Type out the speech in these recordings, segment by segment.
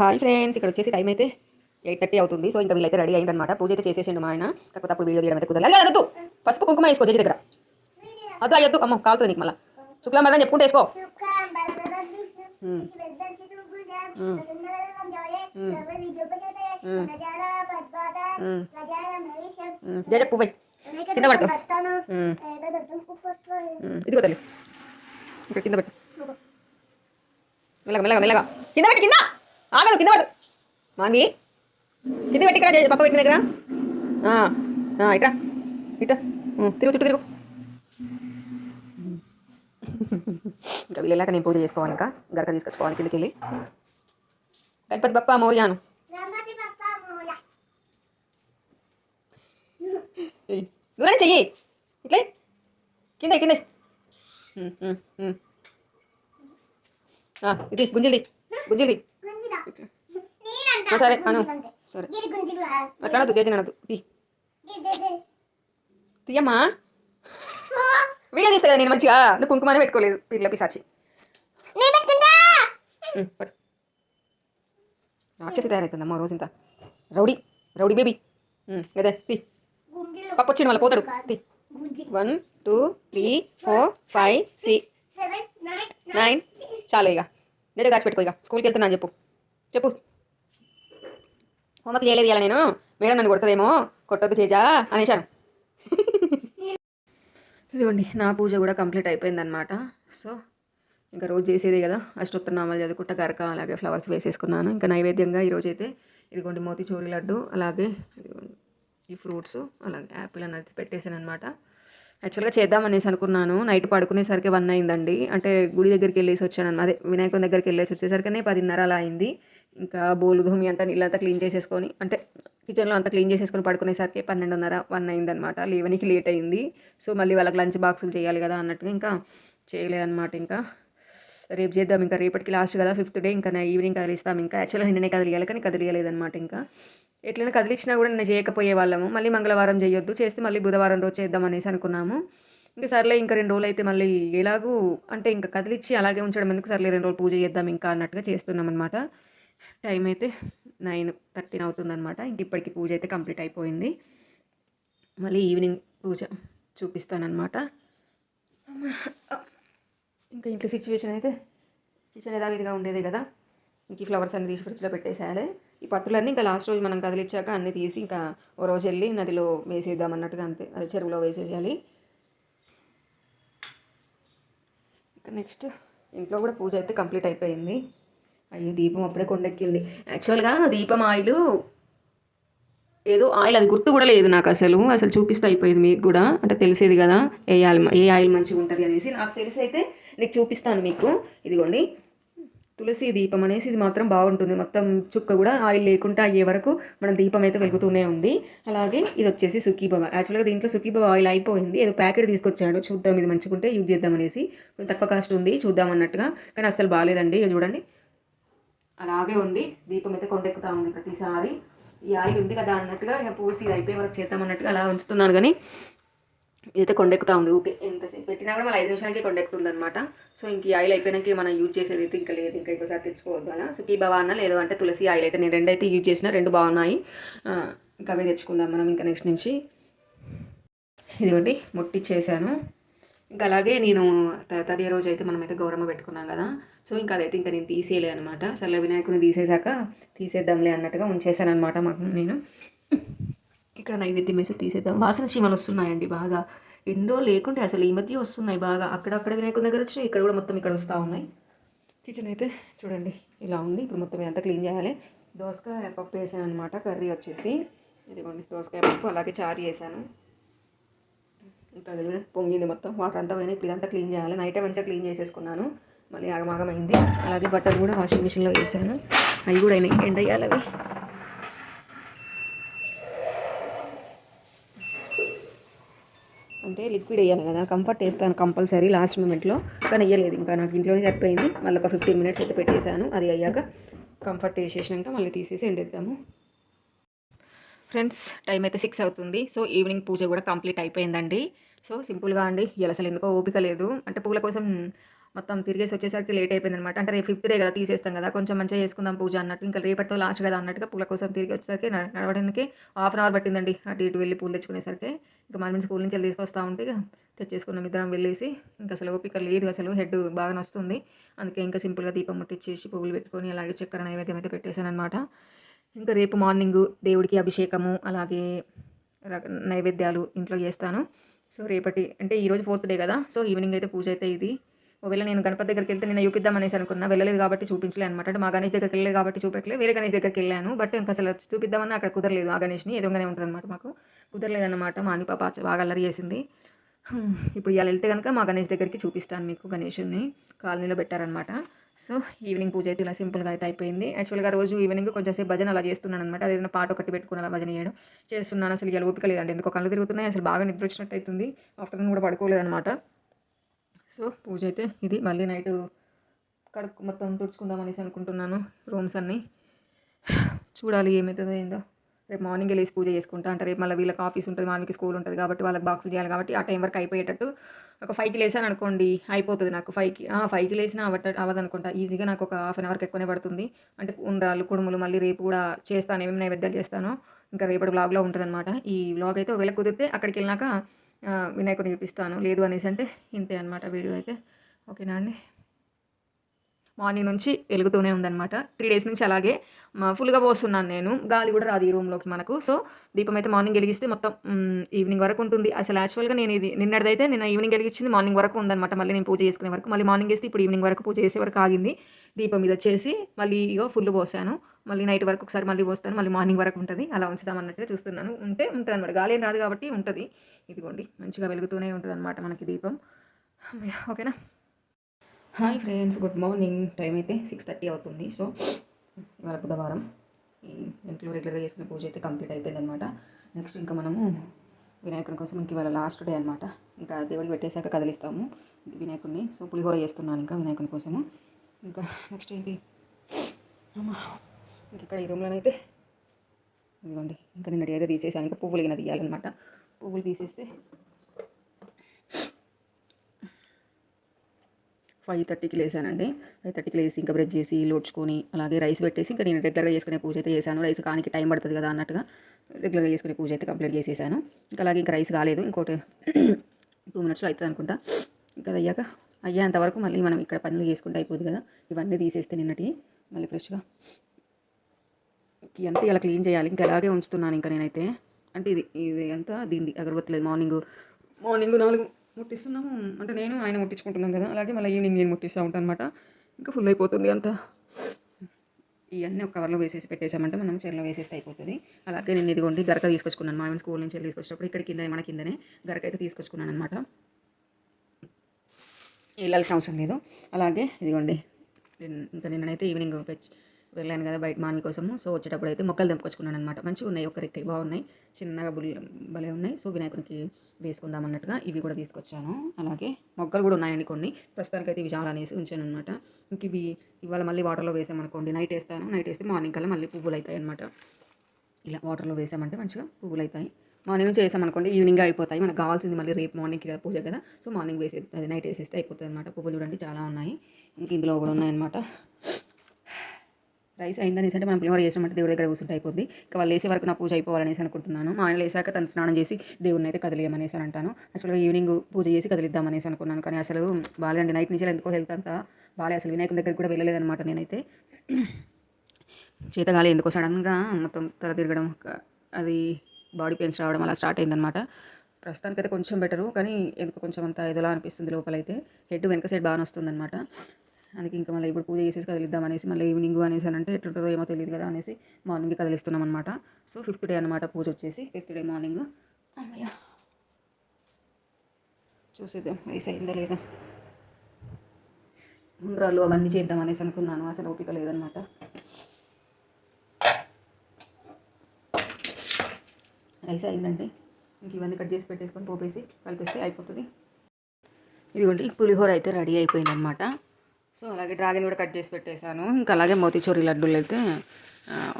Hi friends ఇక్కడ వచ్చేసి time అయితే ఎయిట్ థర్టీ అవుతుంది. సో ఇంకా వీళ్ళైతే రెడీ అయిందనమాట పూజ అయితే చేసేసిండు మా ఆయన. కాకపోతే అప్పుడు వీడియో తీయడం అయితే కుదరలేదు. అలా వద్దు. పసుపు కుంకుమ వేసుకో జడ్జి దగ్గర. అద్దు అయ్యొద్దు అమ్మ కాలుతుంది నీకు మళ్ళీ. శుక్లం మళ్ళీ చెప్పుకుంటే వేసుకో. జయ పోయి కింద. ఉమ్. ఇదిగో తల్లి. ఇక్కడ కింద పెట్టు. మెల్లగా మెల్లగా మెల్లగా. కింద పెట్టు కింద. ఆగదు కింద పడు. మాన్వి కింద పెట్టి ఇక్కడ పక్క పెట్టిన దగ్గర ఇట్రా. ఇట్రా. ఉమ్, తిరుగు చుట్టూ తిరుగు. ఇంకా వీళ్ళు వెళ్ళాక నేను పూజ చేసుకోవాలి ఇంకా. గరక తీసుకొచ్చుకోవాలి కిందకి వెళ్ళి. గణపతి బప్ప మౌర్యాను. దూరం చెయ్యి. ఇట్లే. కింద కింద. ఇది గుంజిల్ది. ఆ, సరే అను. సరే. అట్లా అనద్దు తీ తీయమ్మా. వీడియో తీస్తా కదా నేను మంచిగా. నువ్వు కుంకుమనే పెట్టుకోలేదు పిల్ల పిసాచి. రాక్షసి తయారవుతుందమ్మా రోజు ఇంత రౌడీ రౌడీ బేబీ. అదే తీ. పప్పు వచ్చిండు మళ్ళీ పోతాడు. తీ. One two three four five six nine చాలు ఇక. నేనే దాచిపెట్టుకో ఇక. స్కూల్కి వెళ్తున్నాను చెప్పు. చెప్పు. హోంవర్క్ చేయలేదు ఇలా నేను. మేడం నన్ను కొడతదేమో. కొట్టొద్దు చేజా అనేశాను. ఇదిగోండి నా పూజ కూడా కంప్లీట్ అయిపోయిందనమాట సో ఇంకా రోజు చేసేదే కదా అష్టోత్తరనామాలు చదువుకుంటా గరక అలాగే ఫ్లవర్స్ వేసేసుకున్నాను. ఇంకా నైవేద్యంగా ఈరోజు అయితే ఇదిగోండి మోతిచూరి లడ్డు అలాగే ఈ ఫ్రూట్స్ అలాగే యాపిల్ అనేది పెట్టేసాను అనమాట యాక్చువల్గా చేద్దాం అనేసి అనుకున్నాను. నైట్ పడుకునేసరికి వన్ అయిందండి. అంటే గుడి దగ్గరికి వెళ్ళేసి వచ్చాను అదే వినాయకుని దగ్గరికి వెళ్ళేసి వచ్చేసరికి పదిన్నర అలా అయింది. ఇంకా బోలు భూమి అంతా నీళ్ళంతా క్లీన్ చేసేసుకొని అంటే కిచెన్లో అంతా క్లీన్ చేసేసుకొని పడుకునేసరికి పన్నెండున్నర వన్ అయిందనమాట లేవనికి లేట్ అయింది. సో మళ్ళీ వాళ్ళకి లంచ్ బాక్సులు చేయాలి కదా అన్నట్టుగా ఇంకా చేయలేదన్నమాట ఇంకా. రేపు చేద్దాం ఇంకా. రేపటికి లాస్ట్ కదా ఫిఫ్త్ డే ఇంకా నా ఈవినింగ్ కదిలిస్తాం ఇంకా. యాక్చువల్గా నిన్ననే కదిలియాలి కానీ కదిలియలేదన్నమాట ఇంకా. ఎట్లైనా కదిలిచ్చినా కూడా నిన్న చేయకపోయే వాళ్ళము. మళ్ళీ మంగళవారం చేయొద్దు. చేస్తే మళ్ళీ బుధవారం రోజు చేద్దాం అనేసి అనుకున్నాము. ఇంకా సర్లే ఇంకా రెండు రోజులు అయితే మళ్ళీ ఎలాగూ అంటే ఇంకా కదిలిచ్చి అలాగే ఉంచడం ఎందుకు? సర్లే రెండు రోజులు పూజ చేద్దాం ఇంకా అన్నట్టుగా చేస్తున్నాం అనమాట టైం అయితే నైన్ థర్టీన్ అవుతుందనమాట ఇంక ఇప్పటికి పూజ అయితే కంప్లీట్ అయిపోయింది. మళ్ళీ ఈవినింగ్ పూజ చూపిస్తానమాట ఇంకా ఇంట్లో సిచ్యువేషన్ అయితే కిచెన్ యథావిధిగా ఉండేదే కదా. ఇంక ఈ ఫ్లవర్స్ అన్ని తీసి ఫ్రిడ్జ్లో పెట్టేసేయాలి. ఈ పత్తులన్నీ ఇంకా లాస్ట్ రోజు మనం కదిలిచ్చాక అన్నీ తీసి ఇంకా ఓ రోజు వెళ్ళి నదిలో వేసేద్దాం అన్నట్టుగా అంతే. అది చెరువులో వేసేసేయాలి. ఇంకా నెక్స్ట్ ఇంట్లో కూడా పూజ అయితే కంప్లీట్ అయిపోయింది. అయ్యో దీపం అప్పుడే కొండెక్కింది. యాక్చువల్గా దీపం ఆయిల్ ఏదో ఆయిల్ అది గుర్తు కూడా లేదు నాకు అసలు. అసలు చూపిస్తే అయిపోయింది మీకు కూడా. అంటే తెలిసేది కదా ఏ ఆయిల్ ఏ ఆయిల్ మంచిగా ఉంటుంది అనేసి. నాకు తెలిసి అయితే నీకు చూపిస్తాను మీకు. ఇదిగోండి. తులసి దీపం అనేసి ఇది మాత్రం బాగుంటుంది. మొత్తం చుక్క కూడా ఆయిల్ లేకుండా అయ్యే వరకు మనం దీపం అయితే వెలుగుతూనే ఉంది. అలాగే ఇది వచ్చేసి సుఖీభవ. యాక్చువల్గా దీంట్లో సుఖీభవ ఆయిల్ అయిపోయింది. ఏదో ప్యాకెట్ తీసుకొచ్చాడు. చూద్దాం ఇది మంచిగుంటే యూజ్ చేద్దాం అనేసి. కొంచెం తక్కువ కాస్ట్ ఉంది. చూద్దాం అన్నట్టుగా. కానీ అసలు బాగాలేదండి. ఇది చూడండి. అలాగే ఉంది. దీపం అయితే కొండెక్కుతా ఉంది ప్రతిసారి. ఈ ఆయిల్ ఉంది కదా అన్నట్టుగా ఇక పోసి ఇది అయిపోయే వరకు చేద్దాం అన్నట్టుగా అలా ఉంచుతున్నాను కానీ ఇదైతే కొండెక్కుతా ఉంది. ఓకే ఎంతసేపు పెట్టినా కూడా మళ్ళీ ఐదు నిమిషాలకి కొండెక్కుతుంది అనమాట సో ఇంక ఈ ఆయిల్ అయిపోయినాక మనం యూజ్ చేసేది అయితే ఇంకా లేదు. ఇంకా ఇంకోసారి తెచ్చుకోవద్దు అలా. సో భవా అన్న లేదు అంటే తులసి ఆయిల్ అయితే నేను రెండైతే యూజ్ చేసిన. రెండు బాగున్నాయి. ఇంకా అవే తెచ్చుకుందాం మనం ఇంకా నెక్స్ట్ నుంచి. ఇదిగోండి ముట్టిచ్చేసాను ఇంకా అలాగే నేను త- తదే రోజు అయితే మనమైతే గౌరమ్మ పెట్టుకున్నాం కదా. సో ఇంకా అదైతే ఇంకా నేను తీసేయలే అనమాట సర్లే వినాయకుని తీసేశాక తీసేద్దాంలే అన్నట్టుగా ఉంచేసాను అనమాట మాకు నేను. ఇక్కడ నైవేద్యం వేసి తీసేద్దాం. వాసన చీమలు వస్తున్నాయండి బాగా. ఎన్నో లేకుంటే అసలు ఈ మధ్య వస్తున్నాయి బాగా. అక్కడక్కడ వినాయకుని దగ్గర వచ్చి ఇక్కడ కూడా మొత్తం ఇక్కడ వస్తూ ఉన్నాయి. కిచెన్ అయితే చూడండి ఇలా ఉంది. ఇప్పుడు మొత్తం ఇదంతా క్లీన్ చేయాలి. దోసకాయ పప్పు వేసాను అనమాట కర్రీ వచ్చేసి. ఇదిగోండి దోసకాయ పప్పు అలాగే చారు చేశాను. ఇంకా చూడండి పొంగింది మొత్తం వాటర్ అంతా పోయినా ఇప్పుడు ఇదంతా క్లీన్ చేయాలి. నైటే మంచిగా క్లీన్ చేసేసుకున్నాను. మళ్ళీ ఆగమాగమైంది అలాగే బట్టలు కూడా వాషింగ్ మిషన్లో వేసాను. అవి కూడా అయినాయి. ఎండ్ అయ్యాలి అవి. అంటే లిక్విడ్ వేయాలి కదా. కంఫర్ట్ వేస్తాను కంపల్సరీ లాస్ట్ మూమెంట్లో. కానీ వేయలేదు ఇంకా నాకు ఇంట్లోనే సరిపోయింది. మళ్ళీ ఒక ఫిఫ్టీన్ మినిట్స్ అయితే పెట్టేశాను. అది అయ్యాక కంఫర్ట్ వేసేసినాక మళ్ళీ తీసేసి ఎండేద్దాము. ఫ్రెండ్స్ టైం అయితే సిక్స్ అవుతుంది. సో ఈవినింగ్ పూజ కూడా కంప్లీట్ అయిపోయిందండి. సో సింపుల్గా అండి. ఇలా అసలు ఎందుకో ఓపిక లేదు. అంటే పూల కోసం మొత్తం తిరిగేసి వచ్చేసరికి లేట్ అయిపోయింది అనమాట అంటే రేపు ఫిఫ్త్ డే కదా తీసేస్తాం కదా. కొంచెం మంచిగా చేసుకుందాం పూజ అన్నట్టు. ఇంకా రేపటితో లాస్ట్ కదా అన్నట్టుగా పూల కోసం తిరిగి వచ్చేసరికి నడవడానికి హాఫ్ అన్ అవర్ పట్టిందండి. అటు ఇటు వెళ్ళి పూలు తెచ్చుకునేసరికి. ఇంకా మన స్కూల్ నుంచి వెళ్ళి తీసుకొస్తా ఉంటే తెచ్చేసుకున్నాం ఇద్దరం వెళ్ళేసి. ఇంకా అసలు ఓపిక లేదు అసలు. హెడ్ బాగా వస్తుంది అందుకే ఇంకా సింపుల్గా దీపం ముట్టించేసి పువ్వులు పెట్టుకొని అలాగే చక్కెర నైవేద్యం అయితే పెట్టేశాను అనమాట ఇంకా రేపు మార్నింగ్ దేవుడికి అభిషేకము అలాగే నైవేద్యాలు ఇంట్లో చేస్తాను. సో రేపటి అంటే ఈరోజు ఫోర్త్ డే కదా సో ఈవినింగ్ అయితే పూజ అయితే ఇది. ఒకవేళ నేను గణపతి దగ్గరికి వెళ్తే నేను చూపిద్దాం అనేసి అనుకున్నా వెళ్ళలేదు కాబట్టి చూపించలే అనమాట అంటే మా గణేష్ దగ్గరికి వెళ్ళలేదు కాబట్టి చూపెట్టలే వేరే గణేష్ దగ్గరికి వెళ్ళాను. బట్ ఇంకా అసలు చూపిద్దామని అక్కడ కుదరలేదు ఆ గణేష్ని ఎదురుగానే ఉంటుంది అనమాట మాకు. కుదరలేదన్నమాట మా అని పాప బాగా అల్లరి చేసింది. ఇప్పుడు ఇలా వెళ్తే కనుక మా గణేష్ దగ్గరికి చూపిస్తాను మీకు గణేషుని కాలనీలో పెట్టారనమాట సో ఈవినింగ్ పూజ అయితే ఇలా సింపుల్గా అయితే అయిపోయింది. యాక్చువల్గా రోజు ఈవినింగ్ కొంచెం సేపు భజన అలా చేస్తున్నాను అనమాట అదేదైనా పాట ఒకటి పెట్టుకుని అలా భజన చేయడం చేస్తున్నాను. అసలు ఇలా ఓపిక లేదండి. ఎందుకో కళ్ళు తిరుగుతున్నాయి. అసలు బాగా నిద్ర వచ్చినట్టు అవుతుంది ఆఫ్టర్నూన్ కూడా పడుకోలేదనమాట సో పూజ అయితే ఇది. మళ్ళీ నైట్ కడుక్కు మొత్తం తుడుచుకుందాం అనేసి అనుకుంటున్నాను రూమ్స్ అన్నీ. చూడాలి ఏమవుతుందో ఏందో. రేపు మార్నింగ్ లేచి పూజ చేసుకుంటా అంటే రేపు మళ్ళీ వీళ్ళకి ఆఫీస్ ఉంటుంది మామికి స్కూల్ ఉంటుంది కాబట్టి వాళ్ళకి బాక్స్ చేయాలి కాబట్టి ఆ టైం వరకు అయిపోయేటట్టు ఒక ఫైవ్కి లేసాను అనుకోండి అయిపోతుంది నాకు ఫైవ్కి ఫైవ్కి లేసిన అవ్వట అవ్వదనుకుంటా. ఈజీగా నాకు ఒక హాఫ్ అన్ అవర్కి ఎక్కువనే పడుతుంది. అంటే ఉండ్రాలు కుడుములు మళ్ళీ రేపు కూడా చేస్తాను ఏమేమి నైవేద్యాలు చేస్తానో. ఇంకా రేపటి బ్లాగ్లో ఉంటుంది అనమాట ఈ బ్లాగ్ అయితే ఒకవేళ కుదిరితే అక్కడికి వెళ్ళినాక వినాయకుడిని చూపిస్తాను. లేదు అనేసి అంటే ఇంతే అనమాట వీడియో అయితే. ఓకేనా అండి? మార్నింగ్ నుంచి వెలుగుతూనే ఉందన్నమాట. త్రీ డేస్ నుంచి అలాగే ఫుల్గా పోస్తున్నాను నేను. గాలి కూడా రాదు ఈ రూమ్లోకి మనకు. సో దీపం అయితే మార్నింగ్ వెలిగిస్తే మొత్తం ఈవినింగ్ వరకు ఉంటుంది. అసలు యాక్చువల్గా నేను ఇది నిన్నటిదైతే నిన్న ఈవినింగ్ వెలిగించింది మార్నింగ్ వరకు ఉందన్నమాట. మళ్ళీ నేను పూజ చేసుకునే వరకు. మళ్ళీ మార్నింగ్ వేస్తే ఇప్పుడు ఈవినింగ్ వరకు పూజ చేసే వరకు ఆగింది. దీపం మీద వచ్చేసి మళ్ళీ ఇగో ఫుల్ పోసాను. మళ్ళీ నైట్ వరకు ఒకసారి మళ్ళీ పోస్తాను. మళ్ళీ మార్నింగ్ వరకు ఉంటుంది. అలా ఉంచుదాం అన్నట్టుగా చూస్తున్నాను. ఉంటే ఉంటుంది అనమాట గాలి ఏం రాదు కాబట్టి ఉంటుంది. ఇదిగోండి మంచిగా వెలుగుతూనే ఉంటుంది అనమాట మనకి దీపం. ఓకేనా? Hi friends good morning. Time అయితే సిక్స్ థర్టీ అవుతుంది. సో ఇవాళ బుధవారం. ఈ ఇంట్లో రెగ్యులర్గా చేసిన పూజ అయితే కంప్లీట్ అయిపోయింది అనమాట నెక్స్ట్ ఇంకా మనము వినాయకుని కోసం ఇంక ఇవాళ లాస్ట్ డే అనమాట ఇంకా దేవుడికి పెట్టేశాక కదిలిస్తాము. వినాయకుడిని. సో పులిహోర చేస్తున్నాను ఇంకా వినాయకుని కోసము. ఇంకా నెక్స్ట్ ఏంటి? ఇంక ఇక్కడ ఈ రూమ్లోనైతే ఇదిగోండి ఇంకా నిన్నటి అయితే తీసేసాను. ఇంకా పువ్వులు గిన తీయాలన్నమాట. పువ్వులు తీసేస్తే ఫైవ్ థర్టీకి లేసానండి ఫైవ్ థర్టీకి లేసి ఇంకా బ్రష్ చేసి లోడ్చుకొని అలాగే రైస్ పెట్టేసి ఇంకా నేను రెగ్యులర్గా చేసుకునే పూజ అయితే చేశాను. రైస్ కానికి టైం పడుతుంది కదా అన్నట్టుగా రెగ్యులర్గా చేసుకునే పూజ అయితే కంప్లీట్ చేసేసాను. ఇంకా అలాగే ఇంకా రైస్ కాలేదు. ఇంకోటి టూ మినిట్స్లో అవుతుంది అనుకుంటా. ఇంకా అది అయ్యాక అయ్యేంతవరకు మళ్ళీ మనం ఇక్కడ పనులు చేసుకుంటే అయిపోతుంది కదా. ఇవన్నీ తీసేస్తే నిన్నటి మళ్ళీ ఫ్రెష్గా ఎంత ఇలా క్లీన్ చేయాలి. ఇంకా అలాగే ఉంచుతున్నాను ఇంకా నేనైతే. అంటే ఇది ఇది అంతా దీనిది అగరబత్తలేదు మార్నింగ్ మార్నింగ్ నాలుగు ముట్టిస్తున్నాము. అంటే నేను ఆయన ముట్టించుకుంటున్నాను కదా అలాగే మళ్ళీ ఈవినింగ్ నేను ముట్టిస్తూ ఉంటాను అనమాట ఇంకా ఫుల్ అయిపోతుంది అంతా. ఇవన్నీ ఒక కవర్లో వేసేసి పెట్టేసామంటే మనం చెరలో వేసేస్తే అయిపోతుంది. అలాగే నేను ఇదిగోండి గరక తీసుకొచ్చుకున్నాను. మా ఆయన స్కూల్ నుంచి వెళ్ళి తీసుకొచ్చినప్పుడు ఇక్కడ కింద మన కిందనే గరక అయితే తీసుకొచ్చుకున్నాను అనమాట. వెళ్ళాల్సిన అవసరం లేదు. అలాగే ఇదిగోండి ఇంకా నిన్ననైతే ఈవినింగ్ పెచ్ వెళ్ళాను కదా బయట మామి కోసము. సో వచ్చేటప్పుడు అయితే మొక్కలు తెంపుకొచ్చుకున్నాను అనమాట మంచిగా ఉన్నాయి. ఒక రెక్కై బాగున్నాయి. చిన్నగా బుల్ భలే ఉన్నాయి. సో వినాయకునికి వేసుకుందాం అన్నట్టుగా ఇవి కూడా తీసుకొచ్చాను. అలాగే మొక్కలు కూడా ఉన్నాయండి కొన్ని. ప్రస్తుతానికైతే ఇవి చాలా అనేసి ఉంచాను అనమాట ఇంక ఇవి ఇవాళ మళ్ళీ వాటర్లో వేసామనుకోండి. నైట్ వేస్తాను. నైట్ వేస్తే మార్నింగ్ కల్లా మళ్ళీ పువ్వులు అవుతాయి అనమాట ఇలా వాటర్లో వేసామంటే మంచిగా పువ్వులు అవుతాయి మార్నింగ్ నుంచి వేసామనుకోండి ఈవినింగ్ అయిపోతాయి. మనకు కావాల్సింది మళ్ళీ రేపు మార్నింగ్కి కదా పూజ కదా. సో మార్నింగ్ వేసే అది నైట్ వేసేస్తే అయిపోతుంది అనమాట పువ్వులు చూడండి చాలా ఉన్నాయి. ఇంక ఇందులో కూడా ఉన్నాయన్నమాట. రైస్ అయిందనేసి అంటే మనం పులిహోర చేసామంటే దేవుడి దగ్గర కూర్చుంటే అయిపోద్ది. ఇక వాళ్ళు లేసే వరకు నా పూజ అయిపోవాలనేసి అనుకుంటున్నాను. మా ఆయన లేసాక తను స్నానం చేసి దేవుడిని అయితే కదిలేయమనేసి అని అంటాను. యాక్చువల్గా ఈవినింగ్ పూజ చేసి కదిలిద్దామనేసి అనుకున్నాను. కానీ అసలు బాగాలేండి నైట్ నుంచి ఎందుకో హెల్త్ అంతా బాగాలే అసలు వినాయకుని దగ్గరికి కూడా వెళ్ళలేదన్నమాట నేనైతే. చేతగాలి ఎందుకో సడన్గా మొత్తం తల తిరగడం అది బాడీ పెయిన్స్ రావడం అలా స్టార్ట్ అయిందనమాట ప్రస్తుతానికైతే కొంచెం బెటరు కానీ ఎందుకు కొంచెం అంత ఏదోలా అనిపిస్తుంది లోపలైతే. హెడ్ వెనక సైడ్ బాగానే వస్తుందన్నమాట. అందుకే ఇంకా మళ్ళీ ఇప్పుడు పూజ చేసేసి కదిలిద్దాం అనేసి మళ్ళీ ఈవినింగ్ అనేసి అని అంటే ఎట్లుంటుందో ఏమో తెలియదు కదా అనేసి మార్నింగ్ కదిలిస్తున్నాం అనమాట సో ఫిఫ్త్ డే అనమాట పూజ వచ్చేసి. ఫిఫ్త్ డే మార్నింగ్ అమ్మయ్య. చూసేద్దాం రైస్ అయిందా లేదా? ఉండ్రాలు అవన్నీ చేద్దాం అనేసి అనుకున్నాను అసలు ఓపిక లేదనమాట రైస్ అయిందండి ఇంక ఇవన్నీ కట్ చేసి పెట్టేసుకొని పోపేసి కలిపేస్తే అయిపోతుంది. ఇదిగోండి పులిహోర అయితే రెడీ అయిపోయింది అనమాట సో అలాగే డ్రాగన్ కూడా కట్ చేసి పెట్టేశాను. ఇంకా అలాగే మోతీచూరి లడ్డూలు అయితే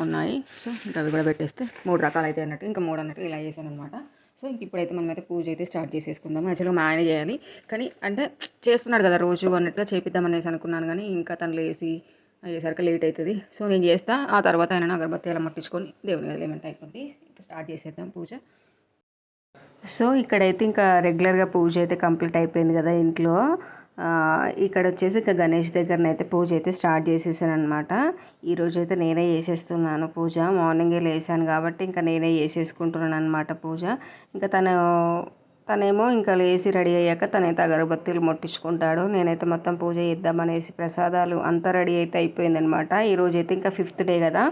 ఉన్నాయి. సో ఇంకా అవి కూడా పెట్టేస్తే మూడు రకాలు అయితే అన్నట్టు ఇంకా మూడు అన్నట్టు ఇలా చేశాను అనమాట సో ఇంక ఇప్పుడైతే మనమైతే పూజ అయితే స్టార్ట్ చేసేసుకుందాం. యాక్చువల్గా మా ఆయన చేయాలి. కానీ అంటే చేస్తున్నాడు కదా రోజు అన్నట్టుగా చేపిద్దాం అనుకున్నాను కానీ ఇంకా తను లేసి అయ్యేసరికి లేట్ అవుతుంది సో నేను చేస్తా. ఆ తర్వాత ఆయన అగరబత్తి అలా ముట్టించుకొని దేవుని గదిలో ఏమంటే అయిపోద్ది ఇంకా స్టార్ట్ చేసేద్దాం పూజ. సో ఇక్కడైతే ఇంకా రెగ్యులర్గా పూజ అయితే కంప్లీట్ అయిపోయింది కదా ఇంట్లో. ఇక్కడ వచ్చేసి ఇంకా గణేష్ దగ్గరనైతే పూజ అయితే స్టార్ట్ చేసేసాను అనమాట ఈరోజు అయితే నేనే చేసేస్తున్నాను పూజ. మార్నింగే లేసాను కాబట్టి ఇంకా నేనే చేసేసుకుంటున్నాను అనమాట పూజ. ఇంకా తను తనేమో ఇంకా లేచి రెడీ అయ్యాక తనైతే అగరబత్తీలు ముట్టించుకుంటాడు. నేనైతే మొత్తం పూజ చేద్దామనేసి ప్రసాదాలు అంతా రెడీ అయితే అయిపోయిందనమాట ఈరోజు అయితే ఇంకా ఫిఫ్త్ డే కదా.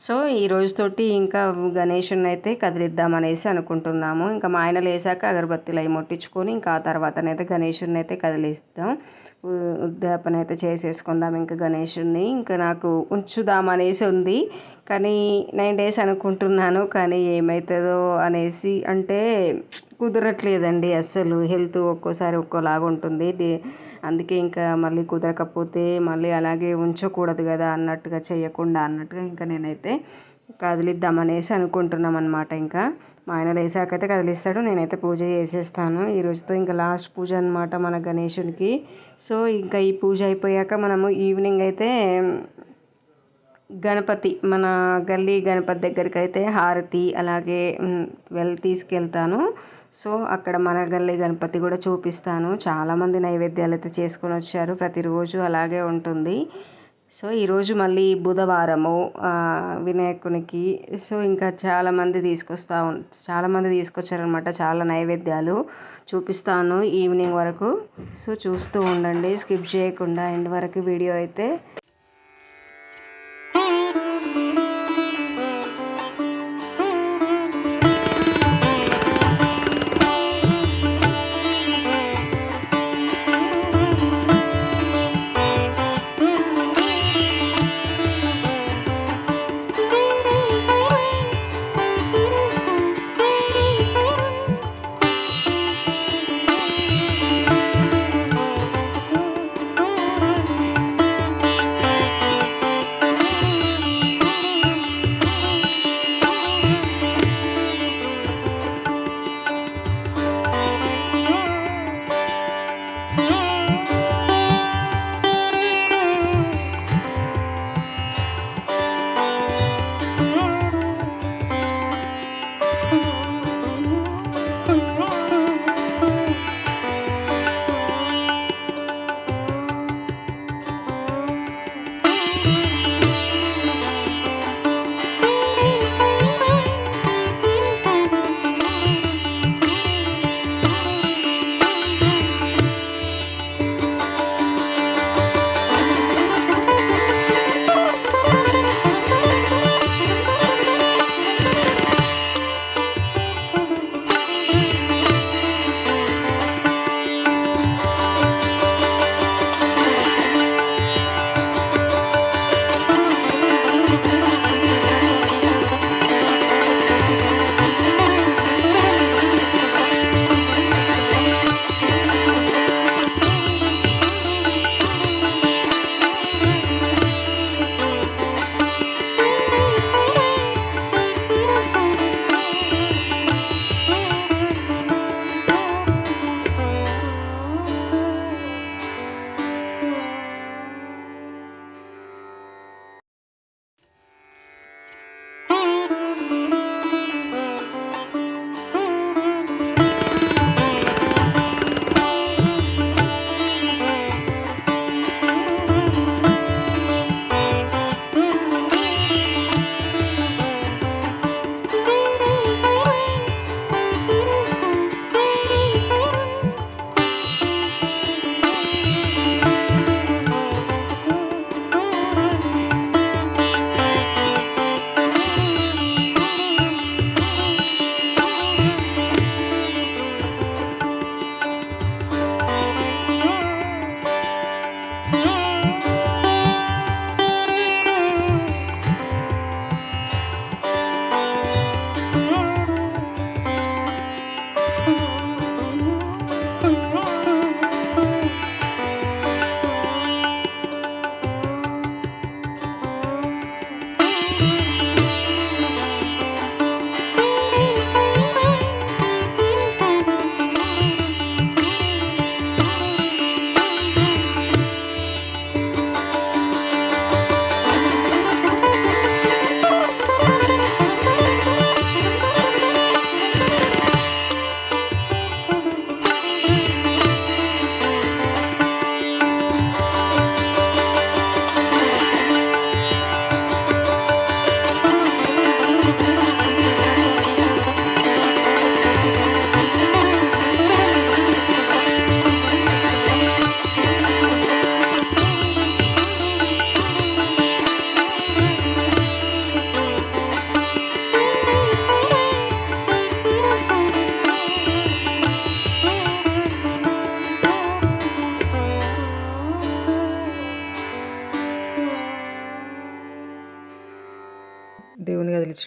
సో ఈ రోజుతోటి ఇంకా గణేషుని అయితే కదిలిద్దామనేసి అనుకుంటున్నాము. ఇంకా మా ఆయన లేసాక అగరబత్తిలు అవి ముట్టించుకొని ఇంకా ఆ తర్వాతనైతే గణేషుని అయితే కదిలిస్తాం. ఉద్యాపన అయితే చేసేసుకుందాం ఇంకా గణేషుని ఇంకా నాకు ఉంచుదామనేసి ఉంది. కానీ నైన్ డేస్ అనుకుంటున్నాను. కానీ ఏమవుతుందో అనేసి అంటే కుదరట్లేదండి అస్సలు. హెల్త్ ఒక్కోసారి ఒక్కోలాగా ఉంటుంది అందుకే ఇంకా మళ్ళీ కుదరకపోతే మళ్ళీ అలాగే ఉంచకూడదు కదా అన్నట్టుగా చేయకుండా అన్నట్టుగా ఇంకా నేనైతే కదిలిద్దామనేసి అనుకుంటున్నాం అనమాట ఇంకా. మా ఆయన లేసాకైతే కదిలిస్తాడు నేనైతే పూజ చేసేస్తాను. ఈ రోజుతో ఇంకా లాస్ట్ పూజ అనమాట మన గణేషునికి సో ఇంకా ఈ పూజ అయిపోయాక మనము ఈవినింగ్ అయితే గణపతి మన గల్లీ గణపతి దగ్గరికి అయితే హారతి అలాగే వెళ్ళి తీసుకెళ్తాను. సో అక్కడ మన గల్లీ గణపతి కూడా చూపిస్తాను. చాలామంది నైవేద్యాలు అయితే చేసుకొని వచ్చారు. ప్రతిరోజు అలాగే ఉంటుంది. సో ఈరోజు మళ్ళీ బుధవారము వినాయకునికి. సో ఇంకా చాలామంది తీసుకొస్తా చాలామంది తీసుకొచ్చారనమాట చాలా నైవేద్యాలు చూపిస్తాను ఈవినింగ్ వరకు. సో చూస్తూ ఉండండి. స్కిప్ చేయకుండా ఎండ్ వరకు వీడియో అయితే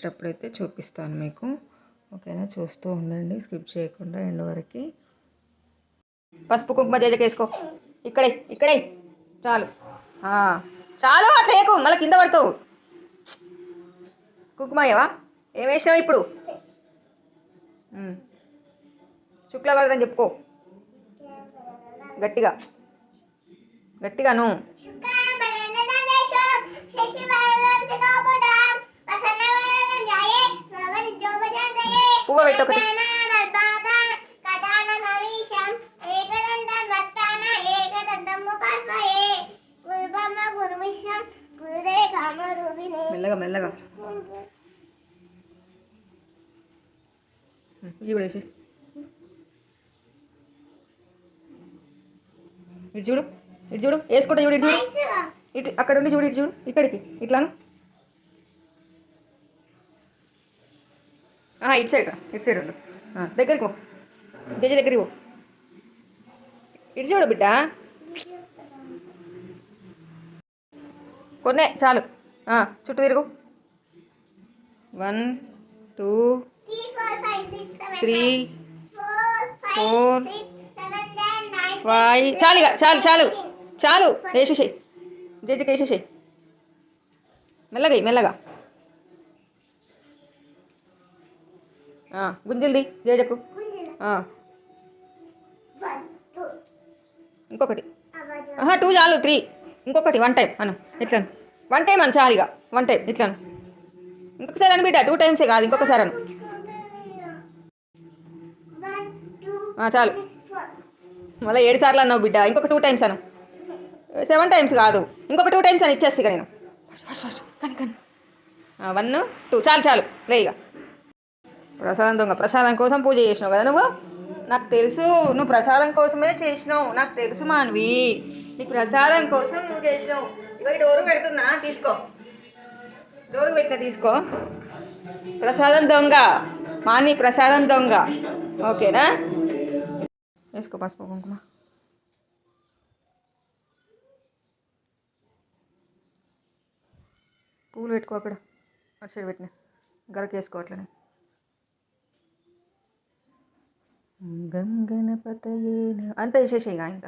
గెలిచేటప్పుడు అయితే చూపిస్తాను మీకు. ఓకేనా? చూస్తూ ఉండండి. స్కిప్ చేయకుండా ఎండ్ వరకు. పసుపు కుంకుమ జేజకి వేసుకో. ఇక్కడే ఇక్కడే. చాలు. చాలు అట్లా వేయకు మళ్ళీ కింద పడతావు. కుంకుమ అయ్యవా? ఏం వేసినావు ఇప్పుడు? ఉమ్. చెప్పుకో. గట్టిగా. గట్టిగాను. పువ్వు పెట్టు ఒకటి. మెల్లగా మెల్లగా. ఇది కూడా వేసి. ఇటు చూడు ఇటు చూడు. వేసుకుంటా చూడు ఇటు చూడు. ఇటు అక్కడ ఉండి చూడు ఇటు చూడు. ఇక్కడికి ఇట్లాను. ఇటు సైడ్ ఇటు సైడ్ ఉండు. దగ్గరికి పో. జడ్జి దగ్గరికి పో. ఇటు చూడు బిడ్డ. కొన్నే చాలు. చుట్టూ తిరుగు. One two three four five. చాలు ఇక చాలు చాలు. చాలు. వేసేసేయి జడ్జికి వేసేసేయి మెల్లగా మెల్లగా. గుంజల్ది జేజకు ఇంకొకటి. ఆహా టూ చాలు త్రీ ఇంకొకటి వన్ టైం అను. ఇట్లా వన్ టైం అని చాలు ఇక. వన్ టైం ఇట్లా ఇంకొకసారి అని బిడ్డ టూ టైమ్సే కాదు ఇంకొకసారి అను. చాలు. మళ్ళీ ఏడు సార్లు అన్నావు బిడ్డ ఇంకొక టూ టైమ్స్ అను. సెవెన్ టైమ్స్ కాదు. ఇంకొక టూ టైమ్స్ అని ఇచ్చేస్తా ఇక నేను. వన్ టూ చాలు చాలు. లే ఇక. ప్రసాదం దొంగ. ప్రసాదం కోసం పూజ చేసినావు కదా నువ్వు? నాకు తెలుసు నువ్వు ప్రసాదం కోసమే చేసినావు. నాకు తెలుసు మాన్వి. నీ ప్రసాదం కోసం నువ్వు చేసినావు. ఇక డోరు పెడుతున్నా తీసుకో. డోరు పెట్టిన తీసుకో. ప్రసాదం దొంగ. మాని ప్రసాదం దొంగ. ఓకేనా? వేసుకో పసుపు కుంకుమ. పూలు పెట్టుకో అక్కడ. అటు సైడ్ పెట్టిన. గరకేసుకో అట్లనే. ഗംഗനപതയേ അടുത്ത വിശേഷം കാണിക്ക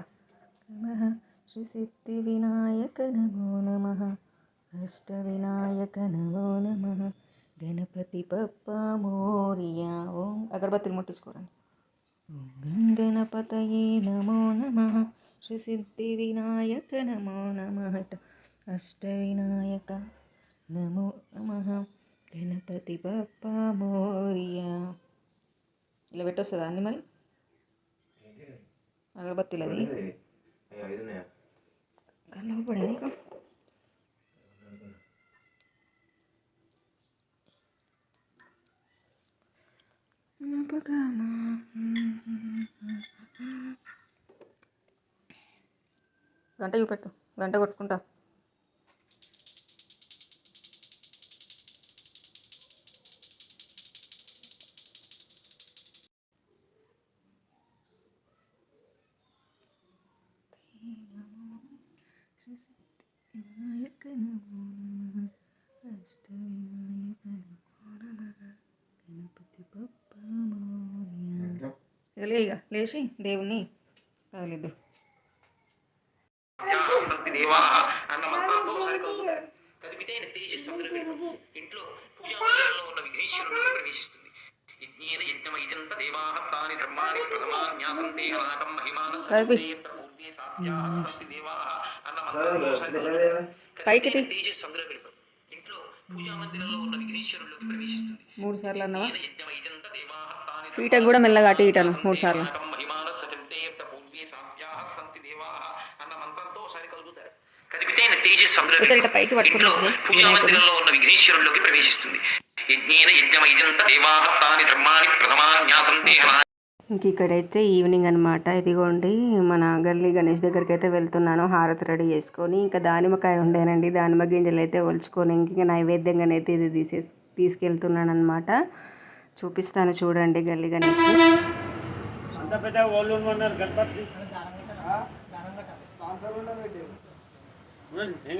ശ്രീ സിദ്ധി വിനായക നമോ നമ അഷ്ടവിനായക നമോ നമ ഗണപതി പപ്പ മോറിയ ഓം അഗർബത്തിൽ മുട്ടിച്ചുകൂറാൻ ഓം നമോ നമ ശ്രീ സിദ്ധി വിനായക നമോ നമ അഷ്ടവിനായക നമോ നമ ഗണപതി പപ്പ മോറിയ ఇలా పెట్టొస్తుందా అండి మరి? అగరబత్తిలు అది కళ్ళ పడే గంట చూపెట్టు గంట కొట్టుకుంటా. లే దేవుణ్ణి కదిలిద్దు అన్న కదిపితే తేజస్సు ఇంట్లో పూజా మందిరంలో ఉన్న విఘ్నేశ్వరుడు ప్రవేశిస్తుంది యజ్ఞేన దేవాః తాని ధర్మాని మహిమానస్ సాధ్యాః దేవాః అన్న పైకి తేజస్సు అందులో వెళ్ళిపోతుంది ఇంట్లో పూజా మందిరంలో ఉన్న విఘ్నేశ్వరుడిలోకి ప్రవేశిస్తుంది మూడు సార్లు అన్నవా? దేవాః పీఠం కూడా మెల్లగా అటు ఇటాను మూడు సార్లు. పైకి ఇంట్లో పట్టుకుంటుంది పూజా మందిరంలో ఉన్న విఘ్నేశ్వరుల్లోకి ప్రవేశిస్తుంది. యజ్ఞేన యజ్ఞమైజంత దేవాః తాని ధర్మాని ప్రథమాన్యాసంతే ఇంక ఇక్కడైతే ఈవినింగ్ అనమాట ఇదిగోండి మన గల్లీ గణేష్ దగ్గరికి అయితే వెళ్తున్నాను. హారతి రెడీ చేసుకొని ఇంకా దానిమ్మకాయ ఉండేనండి. దానిమ్మ గింజలు అయితే ఒలుచుకొని ఇంక నైవేద్యంగానైతే ఇది తీసేసి తీసుకెళ్తున్నాను అనమాట చూపిస్తాను చూడండి గల్లీ గణేష్. అంత పెద్ద వాళ్ళు ఉన్నారు గణపతి ఏం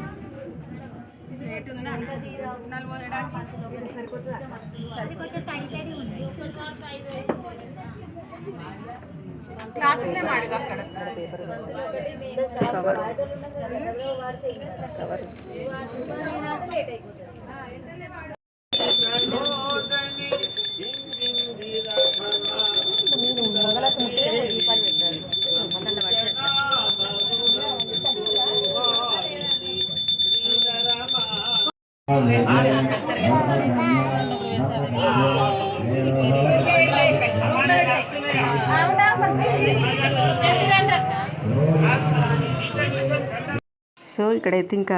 టైట్ అయి ఉంది కవర్. కవర్ సో ఇక్కడైతే ఇంకా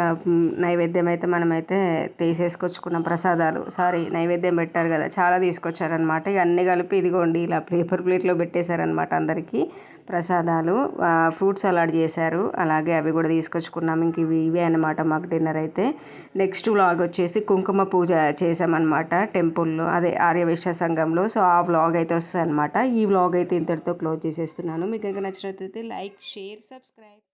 నైవేద్యం అయితే మనమైతే తీసేసుకొచ్చుకున్నాం ప్రసాదాలు. సారీ నైవేద్యం పెట్టారు కదా చాలా తీసుకొచ్చారనమాట ఇక అన్నీ కలిపి ఇదిగోండి ఇలా పేపర్ ప్లేట్లో పెట్టేశారనమాట అందరికీ. ప్రసాదాలు ఫ్రూట్ సలాడ్ చేశారు. అలాగే అవి కూడా తీసుకొచ్చుకున్నాం. ఇంక ఇవి ఇవే అనమాట మాకు డిన్నర్ అయితే. నెక్స్ట్ వ్లాగ్ వచ్చేసి కుంకుమ పూజ చేసామన్నమాట టెంపుల్లో అదే ఆర్యవైశ్య సంఘంలో. సో ఆ వ్లాగ్ అయితే వస్తుంది అనమాట ఈ వ్లాగ్ అయితే ఇంతటితో క్లోజ్ చేసేస్తున్నాను. మీకు ఇంకా నచ్చినట్లయితే లైక్ షేర్ సబ్స్క్రైబ్.